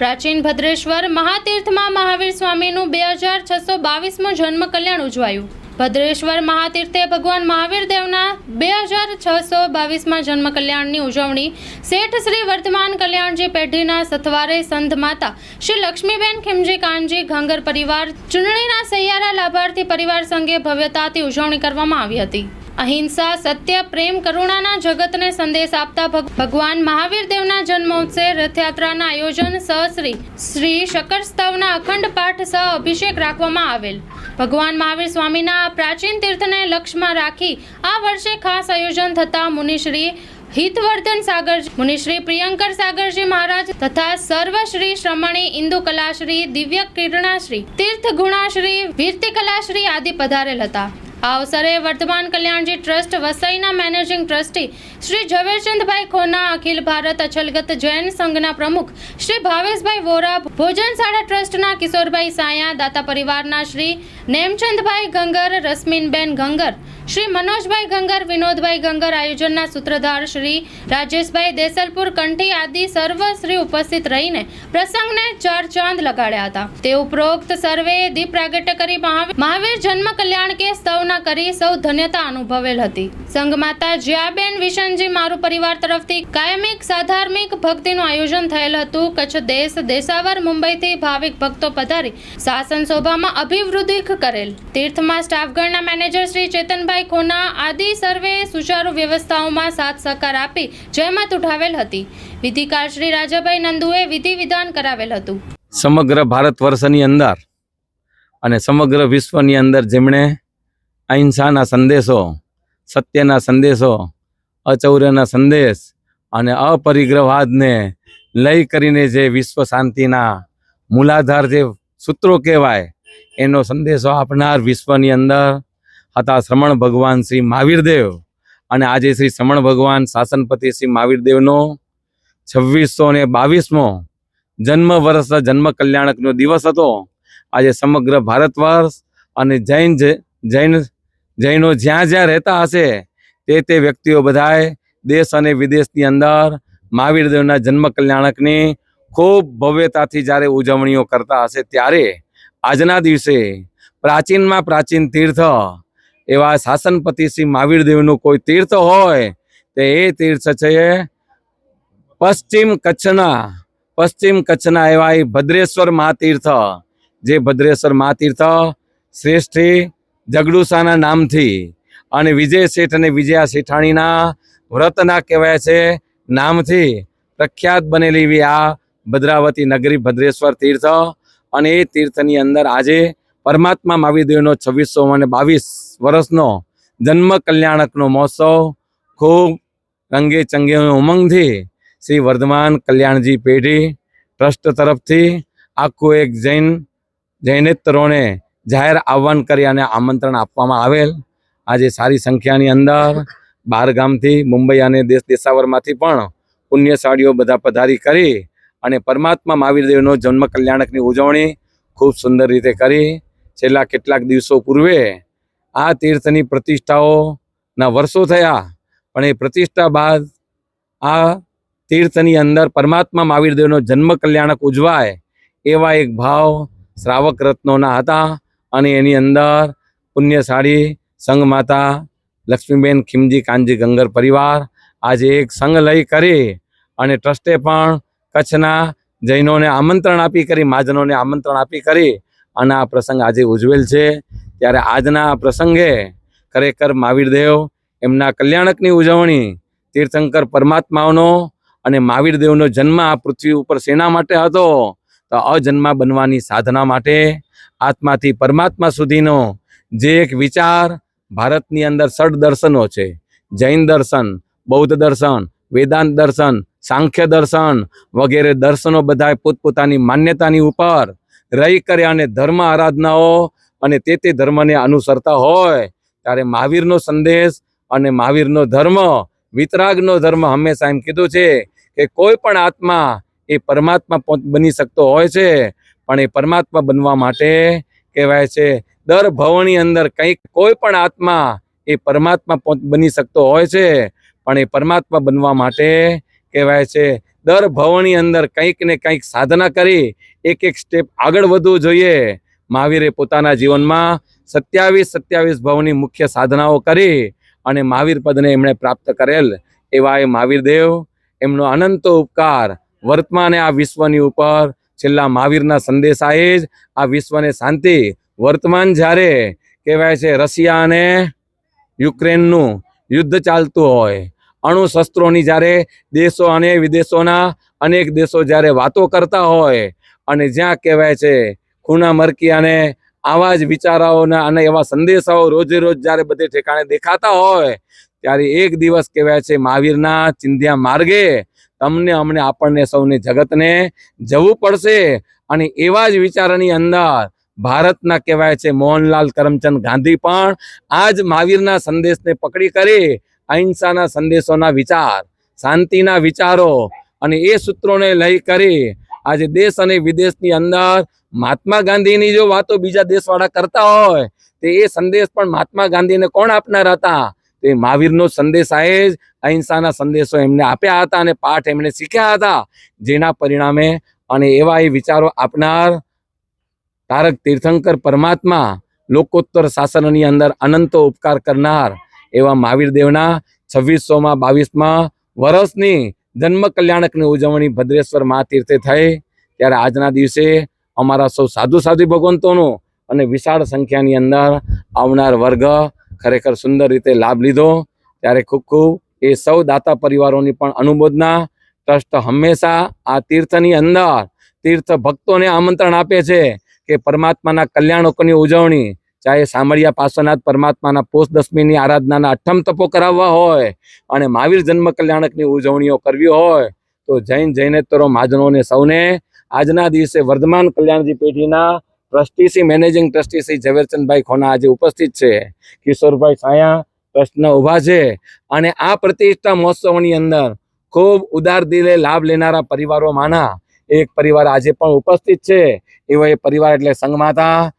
પ્રાચીન ભદ્રેશ્વર મહાતીર્થમાં મહાવીર સ્વામીનું બે હજાર છસો બાવીસમું જન્મ કલ્યાણ ઉજવાયું. ભદ્રેશ્વર મહાતીર્થે ભગવાન મહાવીર દેવના બે હજાર છસો બાવીસમાં જન્મ કલ્યાણની ઉજવણી શેઠ શ્રી વર્તમાન કલ્યાણજી પેઢીના સથવારે સંત માતા શ્રી લક્ષ્મીબેન ખીમજી કાનજી ઘાંગર પરિવાર ચૂંટણીના સૈયારા લાભાર્થી પરિવાર સંઘે ભવ્યતાથી ઉજવણી કરવામાં આવી હતી. અહિંસા, સત્ય, પ્રેમ, કરુણાના જગતને સંદેશ આપતા ભગ- ભગવાન મહાવીર દેવના જન્મોત્સવ રથયાત્રાના આયોજન સહ શ્રી શ્રી શકર અખંડ પાઠ સહ અભિષેક રાખવામાં આવેલ. ભગવાન મહાવીર સ્વામીના પ્રાચીન તીર્થને લક્ષ્યમાં રાખી આ વર્ષે ખાસ આયોજન થતા મુનિશ્રી હિતવર્ધન સાગર મુનિશ્રી પ્રિયંકર સાગરજી મહારાજ તથા સર્વશ્રી શ્રમણી ઇન્દુ કલાશ્રી, દિવ્ય કિરણાશ્રી તીર્થ ગુણાશ્રી વીર્તિ કલાશ્રી આદિ પધારેલ હતા. આ અવસરે વર્તમાન કલ્યાણજી ટ્રસ્ટ, વસઈના મેનેજિંગ ટ્રસ્ટી શ્રી ઝવેરચંદભાઈ ખોના, અખિલ ભારત અછલગત જૈન સંઘના પ્રમુખ શ્રી ભાવેશભાઈ વોરા ભોજનશાળા ટ્રસ્ટના કિશોરભાઈ સાયા, દાતા પરિવારના શ્રી નેમચંદભાઈ ગંગર, રસ્મીનબેન ગંગર શ્રી મનોજભાઈ ગંગર, વિનોદભાઈ ગંગર આયોજનના સૂત્રધાર શ્રી રાજેશભાઈ દેસલપુર કંઠી આદિ સર્વ શ્રી ઉપસ્થિત રહીને પ્રસંગને ચાર ચાંદ લગાડ્યા હતા. તે ઉપરોક્ત સર્વે દીપ પ્રાગટ્ય કરી મહાવીર જન્મ કલ્યાણ કે સ્તવના કરી સૌ ધન્યતા અનુભવેલ હતી. સંગમાતા જ્યાબેન વિશનજી મારું પરિવાર તરફથી કાયમિક સાધાર્મિક ભક્તિનું આયોજન થયેલ હતું. કચ્છ દેશ દેશાવર મુંબઈથી ભાવિક ભક્તો પધારી શાસન શોભામાં અભિવૃદ્ધિ કરેલ. તીર્થમાં સ્ટાફગણના મેનેજર શ્રી ચેતનભાઈ ખોના આદિ સર્વે સુચારુ વ્યવસ્થાઓમાં સાથ સહકાર આપી જહેમત ઉઠાવેલ હતી. વિધિકાર શ્રી રાજાભાઈ નંદુએ વિધિ વિધાન કરાવેલ હતું. સમગ્ર ભારત વર્ષની અંદર અને સમગ્ર વિશ્વની અંદર જેમણે અહિંસાના સંદેશો, સત્યના સંદેશો, અચૌર્યના સંદેશ અને અપરિગ્રહવાદને લઈ કરીને જે વિશ્વ શાંતિના મૂલાધાર જે સૂત્રો કહેવાય, એનો સંદેશો આપનાર વિશ્વની અંદર હતા શ્રમણ ભગવાન શ્રી મહાવીરદેવ અને આજે શ્રી શ્રમણ ભગવાન શાસનપતિ શ્રી મહાવીરદેવનો છવ્વીસો ને બાવીસમો જન્મ વર્ષ જન્મ કલ્યાણકનો દિવસ હતો. આજે સમગ્ર ભારત વર્ષ અને જૈન જૈન, જૈનો જ્યાં જ્યાં રહેતા હશે, તે તે વ્યક્તિઓ બધાએ દેશ અને વિદેશની અંદર મહાવીર દેવના જન્મ કલ્યાણકની ખૂબ ભવ્યતાથી જ્યારે ઉજવણીઓ કરતા હશે ત્યારે આજના દિવસે પ્રાચીનમાં પ્રાચીન તીર્થ એવા શાસનપતિ શ્રી મહાવીર દેવનું કોઈ તીર્થ હોય, તો એ તીર્થ છે પશ્ચિમ કચ્છના પશ્ચિમ કચ્છના એવા એ ભદ્રેશ્વર મહાતીર્થ. જે ભદ્રેશ્વર મહાતીર્થ શ્રેષ્ઠી જગડુસાના નામથી અને વિજય શેઠ અને વિજયા શેઠાણીના વ્રતના કહેવાય છે નામથી પ્રખ્યાત બનેલી એવી આ ભદ્રાવતી નગરી ભદ્રેશ્વર તીર્થ. અને એ તીર્થની અંદર આજે પરમાત્મા મહાવીરદેવનો છવ્વીસો અને બાવીસ વર્ષનો જન્મ કલ્યાણકનો મહોત્સવ ખૂબ રંગે ચંગે ઉમંગથી શ્રી વર્ધમાન કલ્યાણજી પેઢી ટ્રસ્ટ તરફથી આખું એક જૈન જૈનેતરોને જાહેર આહવાન કરી અને આમંત્રણ આપવામાં આવેલ. આજે સારી સંખ્યાની અંદર બહાર ગામથી મુંબઈ અને દેશ દેશાવરમાંથી પણ પુણ્યશાળીઓ બધા પધારી કરી અને પરમાત્મા મહાવીરદેવનો જન્મ કલ્યાણકની ઉજવણી ખૂબ સુંદર રીતે કરી. છેલ્લા કેટલાક દિવસો પૂર્વે આ તીર્થની પ્રતિષ્ઠાઓના વર્ષો થયા. પણ એ પ્રતિષ્ઠા બાદ આ તીર્થની અંદર પરમાત્મા મહાવીરદેવનો જન્મ કલ્યાણક ઉજવાય એવા એક ભાવ શ્રાવક રત્નોના હતા અને એની અંદર પુણ્યશાળી સંઘ માતા લક્ષ્મીબેન ખીમજી કાનજી ગંગર પરિવાર આજે એક સંઘ લઈ કરી અને ટ્રસ્ટે પણ કચ્છના જૈનોને આમંત્રણ આપી કરી, મહાજનોને આમંત્રણ આપી કરી અને આ પ્રસંગ આજે ઉજવેલ છે. ત્યારે આજના આ પ્રસંગે ખરેખર મહાવીરદેવ એમના કલ્યાણકની ઉજવણી, તીર્થંકર પરમાત્માઓનો અને મહાવીરદેવનો જન્મ આ પૃથ્વી ઉપર શેના માટે હતો? તો અજન્મા બનવાની સાધના માટે આત્માથી પરમાત્મા સુધીનો જે એક વિચાર ભારતની અંદર ષડ દર્શનો છે. જૈન દર્શન, બૌદ્ધ દર્શન, વેદાંત દર્શન, સાંખ્ય દર્શન વગેરે દર્શનો બધાએ પોતપોતાની માન્યતાની ઉપર રહી કરે અને ધર્મ આરાધનાઓ અને તે તે ધર્મને અનુસરતા હોય, ત્યારે મહાવીરનો સંદેશ અને મહાવીરનો ધર્મ, વિતરાગનો ધર્મ હંમેશા એમ કીધું છે કે કોઈ પણ આત્મા એ પરમાત્મા બની શકતો હોય છે, પણ એ પરમાત્મા બનવા માટે કહેવાય છે, દર ભવની અંદર કંઈક, કોઈ પણ આત્મા એ પરમાત્મા બની શકતો હોય છે, પણ એ પરમાત્મા બનવા માટે કહેવાય છે દર ભવની અંદર કંઈક ને કંઈક સાધના કરી, એક એક સ્ટેપ આગળ વધવું જોઈએ. મહાવીરે પોતાના જીવનમાં સત્યાવીસ સત્યાવીસ ભવની મુખ્ય સાધનાઓ કરી અને મહાવીર પદને એમણે પ્રાપ્ત કરેલ. એવા એ મહાવીર દેવ, એમનો અનંત ઉપકાર વર્તમાને આ વિશ્વની ઉપર, છેલ્લા મહાવીરના સંદેશાએ જ આ વિશ્વને શાંતિ, વર્તમાન જ્યારે કહેવાય છે રશિયા અને યુક્રેનનું યુદ્ધ ચાલતું હોય અણુ શસ્ત્રોની જ્યારે દેશો અને વિદેશોના અનેક દેશો જ્યારે વાતો કરતા હોય અને જ્યાં કહેવાય છે ખૂના મરકીયાને આવા જ વિચારાઓના અને એવા સંદેશાઓ રોજે રોજ જ્યારે બધે ઠેકાણે દેખાતા હોય, ત્યારે એક દિવસ કહેવાય છે, મહાવીરના ચિંધ્યા માર્ગે તમને અમને આપણને સૌને જગતને જવું પડશે અને એવા જ વિચારની અંદર ભારતના કહેવાય છે, મોહનલાલ કરમચંદ ગાંધી પણ આ જ મહાવીરના સંદેશને પકડી કરી અહિંસાના સંદેશોના વિચાર, શાંતિના વિચારો અને એ સૂત્રોને લઈ કરી આજે દેશ અને વિદેશની અંદર મહાત્મા ગાંધીની જો વાતો બીજા દેશવાળા કરતા હોય, તે એ સંદેશ પણ મહાત્મા ગાંધીને કોણ આપનાર હતા? તે મહાવીરનો સંદેશ આવે જ અહિંસાના સંદેશો એમને આપ્યા હતા અને પાઠ એમણે શીખ્યા હતા. જેના પરિણામે અને એવા એ વિચારો આપનાર તારક તીર્થંકર પરમાત્મા લોકોત્તર શાસનની અંદર અનંતો ઉપકાર કરનાર એવા મહાવીર દેવના છવ્વીસોમાં બાવીસમાં વર્ષની જન્મ કલ્યાણકની ઉજવણી ભદ્રેશ્વર મહાતીર્થે થઈ. ત્યારે આજના દિવસે અમારા સૌ સાધુ સાધુ ભગવંતોનો અને વિશાળ સંખ્યાની અંદર આવનાર વર્ગ ખરેખર સુંદર રીતે લાભ લીધો. ત્યારે ખૂબ ખૂબ એ સૌ દાતા પરિવારોની પણ અનુમોદના ટ્રસ્ટ હંમેશા આ તીર્થની અંદર તીર્થ ભક્તોને આમંત્રણ આપે છે કે પરમાત્માના કલ્યાણકોની ઉજવણી ચાહે સામળિયા પાર્શ્વનાથ પરમાત્માના પોષ દસમીની આરાધનાના અઠ્ઠમ તપો કરાવવા હોય અને મહાવીર જન્મ કલ્યાણકની ઉજવણીઓ કરવી હોય, તો જૈન જૈનેતરો મહાજનોને સૌને આજના દિવસે વર્ધમાન કલ્યાણજી પેઢીના trustee managing trustee Shri Zaverchandbhai Khona આજે ઉપસ્થિત છે. કિશોરભાઈ સાયા ટ્રસ્ટના ઊભા છે અને આ પ્રતિષ્ઠા મહોત્સવની અંદર ખૂબ ઉદાર દિલે લાભ લેનારા પરિવારોમાંના એક પરિવાર આજે પણ ઉપસ્થિત છે. એવો એ પરિવાર એટલે સંઘમાતા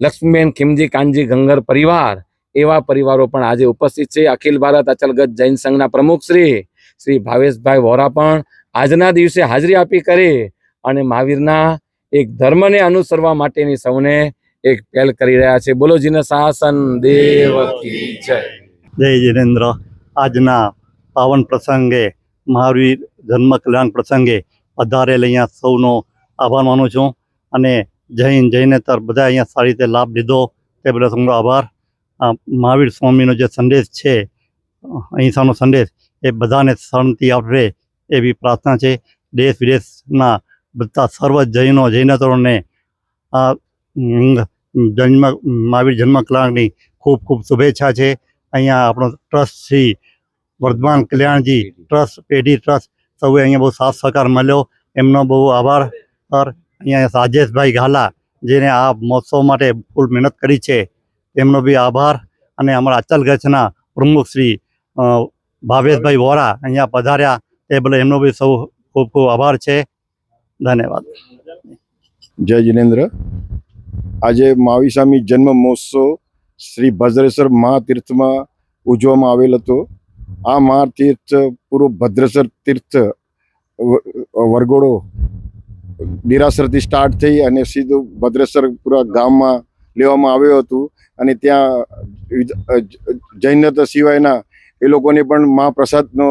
લક્ષ્મીબેન, ખીમજી, કાનજી ગંગર પરિવાર એવા પરિવારો પણ આજે ઉપસ્થિત છે. અખિલ ભારત અચલગત જૈન સંઘના પ્રમુખ શ્રી શ્રી ભાવેશભાઈ વોરા પણ આજના દિવસે હાજરી આપી કરી અને મહાવીરના એક ધર્મને અનુસરવા માટેની સૌને એક પહેલ કરી રહ્યા છે. બોલો જીને શાસન દેવ જય. જય જીનેન્દ્ર. આજના પાવન પ્રસંગે, મહાવીર જન્મ કલ્યાણ પ્રસંગે પધારેલ અહીંયા સૌનો આભાર માનું છું અને જૈન જૈનેતર બધા અહીંયા સારી રીતે લાભ લીધો. તે બદલ તમારો આભાર. આ મહાવીર સ્વામીનો જે સંદેશ છે, અહિંસાનો સંદેશ, એ બધાને શાંતિ આપે એવી પ્રાર્થના છે. દેશ વિદેશના બધા સર્વ જૈનો જૈનેતરોને આ જન્મ, મહાવીર જન્મ કલ્યાણની ખૂબ ખૂબ શુભેચ્છા છે. અહીંયા આપણો ટ્રસ્ટ શ્રી વર્ધમાન કલ્યાણજી ટ્રસ્ટ, પેઢી ટ્રસ્ટ, સૌએ અહીંયા બહુ સાથ સહકાર મળ્યો. એમનો બહુ આભાર. અહીંયા રાજેશભાઈ ઘાલા, જેને આ મહોત્સવ માટે ફૂલ મહેનત કરી છે, તેમનો બી આભાર. અને અમારા અચલ ગચ્છના પ્રમુખ શ્રી ભાવેશભાઈ વોરા અહીંયા પધાર્યા, તે બદલ એમનો બી સૌ ખૂબ ખૂબ આભાર છે. ધન્યવાદ. જય જિનેન્દ્ર. આજે માવીસામી જન્મ મહોત્સવ શ્રી ભદ્રેશ્વર મહાતીર્થમાં ઉજવવામાં આવેલ હતો. આ મહાતીર્થ પૂરો ભદ્રેશ્વર તીર્થ વરઘોડો દેરાસરથી સ્ટાર્ટ થઈ અને સીધું ભદ્રેસર પૂરા ગામમાં લેવામાં આવ્યું હતું. અને ત્યાં જૈનત સિવાયના એ લોકોને પણ મહાપ્રસાદનો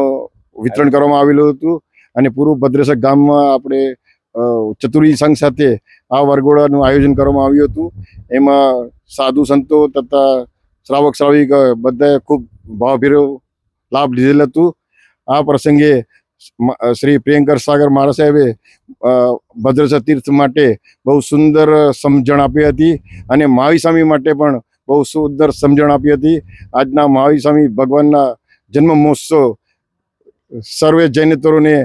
વિતરણ કરવામાં આવેલું હતું. અને પૂરું ભદ્રેશ્વર ગામમાં આપણે ચતુરી સંઘ સાથે આ વરઘોડાનું આયોજન કરવામાં આવ્યું હતું. એમાં સાધુ સંતો તથા શ્રાવક શ્રાવિક બધાએ ખૂબ ભાવભીરો લાભ લીધેલ હતું. આ પ્રસંગે શ્રી પ્રિયંકર સાગર મહારાજ સાહેબે ભદ્રેશ્વર તીર્થ માટે બહુ સુંદર સમજણ આપી હતી અને મહાવીસ્વામી માટે પણ બહુ સુંદર સમજણ આપી હતી. આજના મહાવીસ્વામી ભગવાનના જન્મ મહોત્સવ સર્વે જૈનેતરોને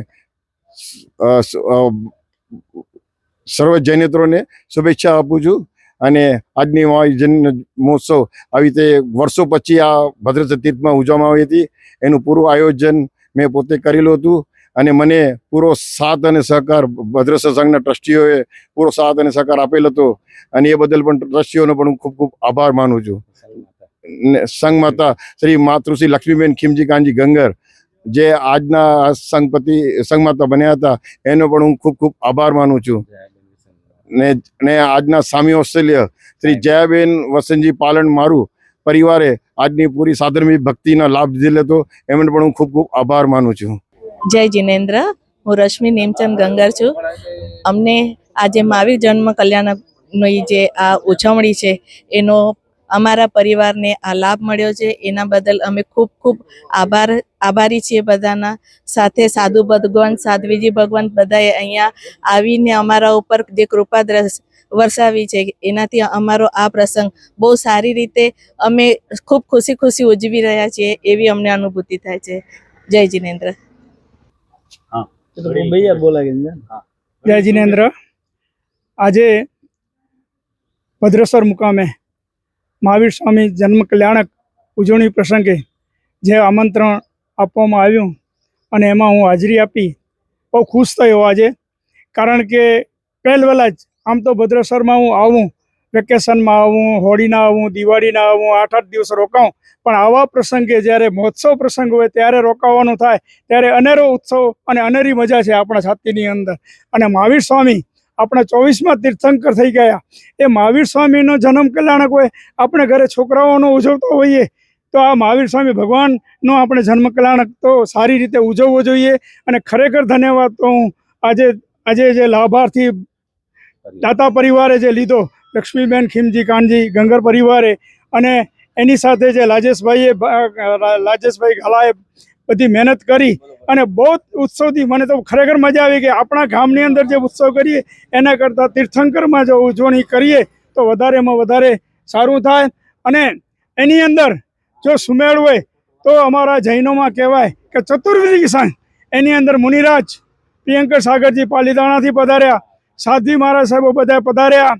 સર્વ જૈનેતરોને શુભેચ્છા આપું છું અને આજની મહાવીર જન્મ મહોત્સવ આવી રીતે વર્ષો પછી આ ભદ્રેશ્વર તીર્થમાં ઉજવવામાં આવી હતી. એનું પૂરું આયોજન મેં પોતે કરેલું હતું. અને મને પૂરો સાથ અને સહકાર ભદ્રેશ્વર સંઘના ટ્રસ્ટીઓએ પૂરો સાથ અને સહકાર આપેલ હતો. અને એ બદલ પણ ટ્રસ્ટીઓનો પણ હું ખૂબ ખૂબ આભાર માનું છું. સંઘ માતા શ્રી માતૃશ્રી લક્ષ્મીબેન ખીમજી કાનજી ગંગર જે આજના સંઘપતિ સંઘમાતા બન્યા હતા, એનો પણ હું ખૂબ ખૂબ આભાર માનું છું. ને ને આજના સામી ઓસ્ટ્રેલિયા શ્રી જયાબેન વસંતજી પાલન મારું પરિવારે આજની પૂરી સાધર્મિક ભક્તિના લાભ લીધેલો હતો, એમને પણ હું ખૂબ ખૂબ આભાર માનું છું. જય જીનેન્દ્ર. હું રશ્મિ નીમચંદ ગંગર છું. અમને આજે માવી જન્મ કલ્યાણની જે આ ઉજવણી છે, એનો અમારા પરિવારને આ લાભ મળ્યો છે. એના બદલ અમે ખૂબ ખૂબ આભાર, આભારી છીએ બધાના સાથે. સાધુ ભગવાન, સાધ્વીજી ભગવંત બધાએ અહીંયા આવીને અમારા ઉપર જે કૃપા દ્રષ્ટિ વરસાવી છે, એનાથી અમારો આ પ્રસંગ બહુ સારી રીતે અમે ખૂબ ખુશી ખુશી ઉજવી રહ્યા છીએ એવી અમને અનુભૂતિ થાય છે. જય જીનેન્દ્ર. જય જિનેન્દ્ર. આજે ભદ્રેશ્વર મુકામે મહાવીર સ્વામી જન્મ કલ્યાણક ઉજવણી પ્રસંગે જે આમંત્રણ આપવામાં આવ્યું અને એમાં હું હાજરી આપી. બહુ ખુશ થયો આજે. કારણ કે પહેલ વહેલા જ આમ તો ભદ્રેશ્વરમાં હું આવું વેકેશનમાં આવું, હોળીના આવું, દિવાળીના આવું આઠ આઠ દિવસ રોકાઉં. પણ આવા પ્રસંગે જ્યારે મહોત્સવ પ્રસંગ હોય ત્યારે રોકાવાનું થાય, ત્યારે અનેરો ઉત્સવ અને અનેરી મજા છે આપણા છાતીની અંદર. અને મહાવીર સ્વામી આપણા ચોવીસમાં તીર્થંકર થઈ ગયા. એ મહાવીર સ્વામીનો જન્મ કલ્યાણક હોય, આપણે ઘરે છોકરાઓનો ઉજવતો હોઈએ, તો આ મહાવીર સ્વામી ભગવાનનો આપણે જન્મ કલ્યાણક તો સારી રીતે ઉજવવો જોઈએ. અને ખરેખર ધન્યવાદ તો હું આજે આજે જે લાભાર્થી દાતા પરિવારે જે લીધો લક્ષ્મીબેન ખીમજી કાનજી, ગંગર પરિવારે અને એની સાથે જે રાજેશભાઈએ લાજેશભાઈ ગાલાએ બધી મહેનત કરી અને બહુ જ ઉત્સવથી મને તો ખરેખર મજા આવી કે આપણા ગામની અંદર જે ઉત્સવ કરીએ, એના કરતાં તીર્થંકરમાં જો ઉજવણી કરીએ, તો વધારેમાં વધારે સારું થાય. અને એની અંદર જો સુમેળ હોય, તો અમારા જૈનોમાં કહેવાય કે ચતુર્વિધિ સાંજ એની અંદર મુનિરાજ પ્રિયંકર સાગરજી પાલીતાણાથી પધાર્યા, સાધ્વી મહારાજ સાહેબો બધા પધાર્યા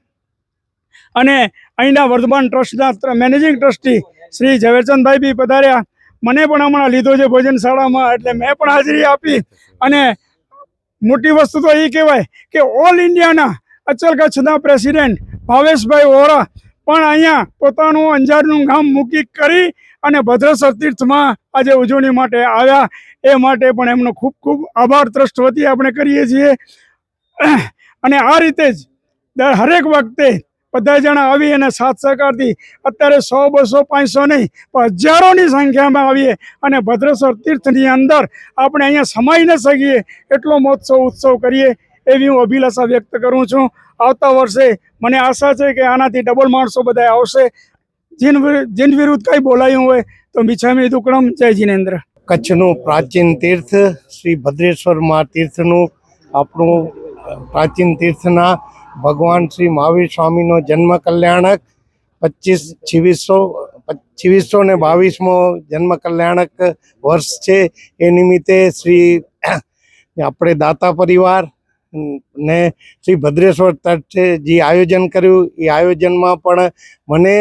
અને અહીંના વર્ધમાન ટ્રસ્ટના મેનેજિંગ ટ્રસ્ટી શ્રી ઝવેરચંદભાઈ બી પધાર્યા. મને પણ હમણાં લીધો છે ભોજનશાળામાં એટલે મેં પણ હાજરી આપી. અને મોટી વસ્તુ તો એ કહેવાય કે ઓલ ઇન્ડિયાના અચલ કચ્છના પ્રેસિડેન્ટ ભાવેશભાઈ વોરા પણ અહીંયા પોતાનું અંજારનું ગામ મૂકી કરી અને ભદ્રેશ્વર તીર્થમાં આજે ઉજવણી માટે આવ્યા. એ માટે પણ એમનો ખૂબ ખૂબ આભાર ટ્રસ્ટ વતી આપણે કરીએ છીએ. અને આ રીતે જ હરેક વખતે બધા જણા આવી અને સાથ સહકારથી અત્યારે સો, બસો, પાંચસો નહીં, પણ હજારોની સંખ્યામાં આવીએ અને ભદ્રેશ્વર તીર્થની અંદર આપણે અહીંયા સમાઈ ન શકીએ, એટલો મહોત્સવ, ઉત્સવ કરીએ એવી હું અભિલાષા વ્યક્ત કરું છું. આવતા વર્ષે મને આશા છે કે આનાથી ડબલ માણસો બધા આવશે. જીન જીન વિરુદ્ધ કંઈ બોલાયું હોય તો મિછામી દુકડમ. જય જીનેન્દ્ર. કચ્છનું પ્રાચીન તીર્થ શ્રી ભદ્રેશ્વર મા તીર્થનું આપણું પ્રાચીન તીર્થના ભગવાન શ્રી મહાવીર સ્વામીનો જન્મ કલ્યાણક, પચીસ છવ્વીસો છવ્વીસો ને બાવીસમો જન્મ કલ્યાણક વર્ષ છે. એ નિમિત્તે શ્રી આપણે દાતા પરિવાર ને શ્રી ભદ્રેશ્વર તટે જે આયોજન કર્યું, એ આયોજનમાં પણ મને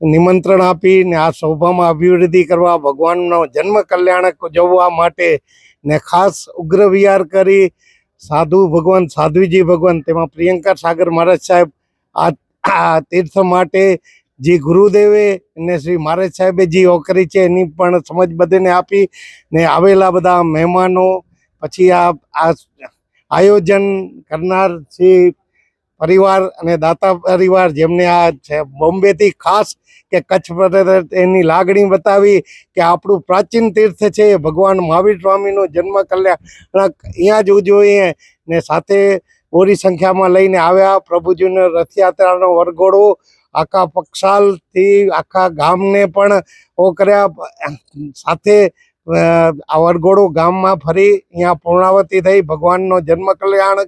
નિમંત્રણ આપી ને આ શોભામાં અભિવૃદ્ધિ કરવા, ભગવાનનો જન્મ કલ્યાણક ઉજવવા માટે ને ખાસ ઉગ્ર વિહાર કરી સાધુ ભગવાન, સાધ્વીજી ભગવાન, તેમાં પ્રિયંકા સાગર મહારાજ સાહેબ, આ તીર્થ માટે જે ગુરુદેવે ને શ્રી મહારાજ સાહેબે જે ઓકરી છે, એની પણ સમજ બધાને આપી ને આવેલા બધા મહેમાનો, પછી આ આયોજન કરનાર શ્રી પરિવાર અને દાતા પરિવાર જેમને આ છે, બોમ્બેથી ખાસ કે કચ્છ એની લાગણી બતાવી કે આપણું પ્રાચીન તીર્થ છે ભગવાન મહાવીર સ્વામીનો જન્મ કલ્યાણ અહીંયા જ ઉજવીએ ને સાથે ઓરી સંખ્યામાં લઈને આવ્યા. પ્રભુજીનો રથયાત્રાનો વરઘોડો આખા પક્ષાલથી આખા ગામને પણ ઓ કર્યા. સાથે અ, ગામમાં ફરી અહીંયા પૂર્ણાવતી થઈ ભગવાનનો જન્મ કલ્યાણ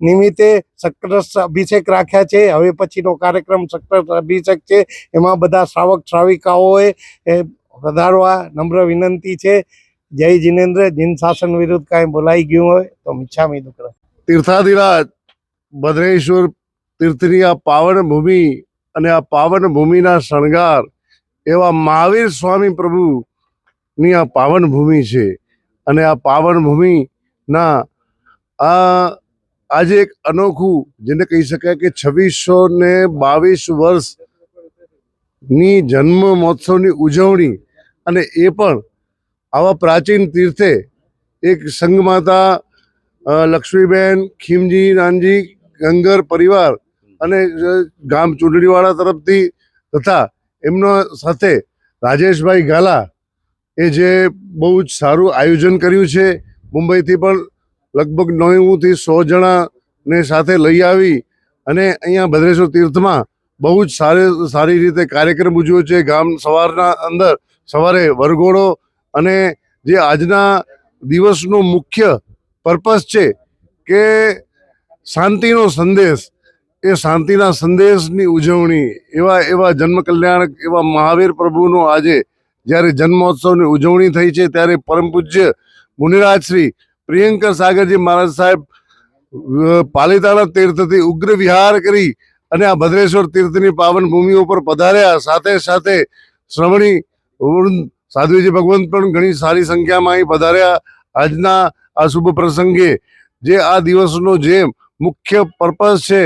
નિમિત્તે સક્રસ અભિષેક રાખ્યા છે. હવે પછીનો કાર્યક્રમ સક્રસ અભિષેક છે. એમાં બધા શ્રાવક શ્રાવિકાઓએ એ વધારવા નમ્ર વિનંતી છે. જય જિનેન્દ્ર જિન શાસન વિરુદ્ધ કાંઈ બોલાઈ ગયું હોય તો મિચ્છામી દુકરા. તીર્થાધિરાજ ભદ્રેશ્વર તીર્થની આ પાવન ભૂમિ અને આ પાવન ભૂમિના શણગાર એવા મહાવીર સ્વામી પ્રભુની આ પાવન ભૂમિ છે. અને આ પાવન ભૂમિના આ આજે એક અનોખું જેને કહી શકાય કે છવ્વીસો ને બાવીસ વર્ષની જન્મ મહોત્સવની ઉજવણી અને એ પણ આવા પ્રાચીન તીર્થે એક સંઘમાતા લક્ષ્મીબેન, ખીમજી, નાનજી, ગંગર પરિવાર અને ગામ ચૂંટણીવાળા તરફથી તથા એમના સાથે રાજેશભાઈ ગાલા એ જે બહુ જ સારું આયોજન કર્યું છે, મુંબઈથી પણ લગભગ નેવુંથી સો જણાને સાથે લઈ આવી અને અહીંયા ભદ્રેશ્વર તીર્થમાં બહુ જ સારી સારી રીતે કાર્યક્રમ ઉજવ્યો છે. ગામ સવારના અંદર સવારે વરઘોડો અને જે આજના દિવસનો મુખ્ય પર્પસ છે કે શાંતિનો સંદેશ, એ શાંતિના સંદેશની ઉજવણી એવા એવા જન્મ કલ્યાણક એવા મહાવીર પ્રભુનો આજે જ્યારે જન્મોત્સવની ઉજવણી થઈ છે ત્યારે પરમ પૂજ્ય મુનિરાજ શ્રી પ્રિયંકર સાગરજી મહારાજ સાહેબ પાલિતાણા તીર્થથી ઉગ્ર વિહાર કરી અને આ ભદ્રેશ્વર તીર્થની પાવન ભૂમિ ઉપર પધાર્યા. સાથે સાથે શ્રવણી સાધ્વીજી ભગવંત પણ ઘણી સારી સંખ્યામાં અહીં પધાર્યા. આજના આ શુભ પ્રસંગે જે આ દિવસનો જે મુખ્ય પર્પસ છે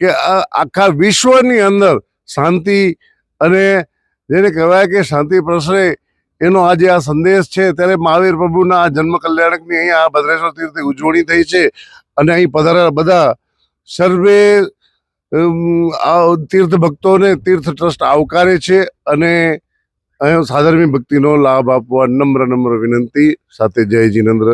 કે આખા વિશ્વની અંદર શાંતિ અને જેને કહેવાય કે શાંતિ પ્રસરે એનો આજે આ સંદેશ છે. ત્યારે મહાવીર પ્રભુના જન્મ કલ્યાણકની અહીંયા આ ભદ્રેશ્વર તીર્થે ઉજવણી થઈ છે અને અહીં પધારેલા બધા સર્વે આ તીર્થ ભક્તોને તીર્થ ટ્રસ્ટ આવકારે છે અને અહીં સાધર્મી ભક્તિનો લાભ આપવા નમ્ર નમ્ર વિનંતી સાથે જય જીનેન્દ્ર.